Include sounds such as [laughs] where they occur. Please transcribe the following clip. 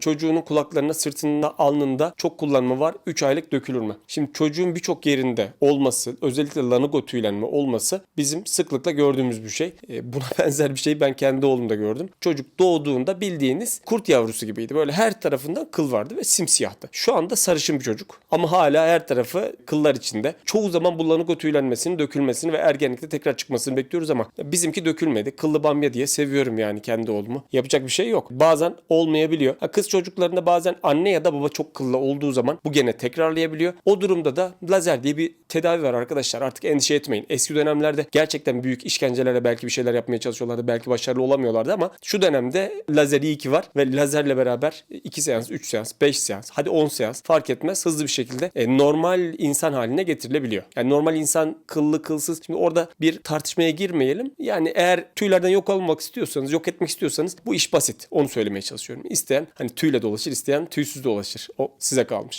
Çocuğunun kulaklarına, sırtında, alnında çok kullanma var. 3 aylık dökülürme. Şimdi çocuğun birçok yerinde olması, özellikle lanugo tüylenme olması bizim sıklıkla gördüğümüz bir şey. E, buna [laughs] benzer bir şeyi ben kendi oğlumda gördüm. Çocuk doğduğunda bildiğiniz kurt yavrusu gibiydi. Böyle her tarafından kıl vardı ve simsiyahtı. Şu anda sarışın bir çocuk. Ama hala her tarafı kıllar içinde. Çoğu zaman bu lanugo tüylenmesini, dökülmesini ve ergenlikte tekrar çıkmasını bekliyoruz ama bizimki dökülmedi. Kıllı bamya diye seviyorum yani kendi oğlumu. Yapacak bir şey yok. Bazen olmayabiliyor. Ha, kız çocuklarında bazen anne ya da baba çok kıllı olduğu zaman bu gene tekrarlayabiliyor. O durumda da lazer diye bir tedavi var arkadaşlar. Artık endişe etmeyin. Eski dönemlerde gerçekten büyük işkencelerle belki bir şeyler yapmaya çalışıyorlardı. Belki başarılı olamıyorlardı ama şu dönemde lazer iyi ki var ve lazerle beraber 2 seans, 3 seans, 5 seans, hadi 10 seans fark etmez hızlı bir şekilde e, normal insan haline getirilebiliyor. Yani normal insan kıllı kılsız. Şimdi orada bir tartışmaya girmeyelim. Yani eğer tüylerden yok olmak istiyorsanız, yok etmek istiyorsanız bu iş basit. Onu söylemeye çalışıyorum. İsteyen hani tüyle dolaşır, isteyen tüysüz dolaşır. O size kalmış.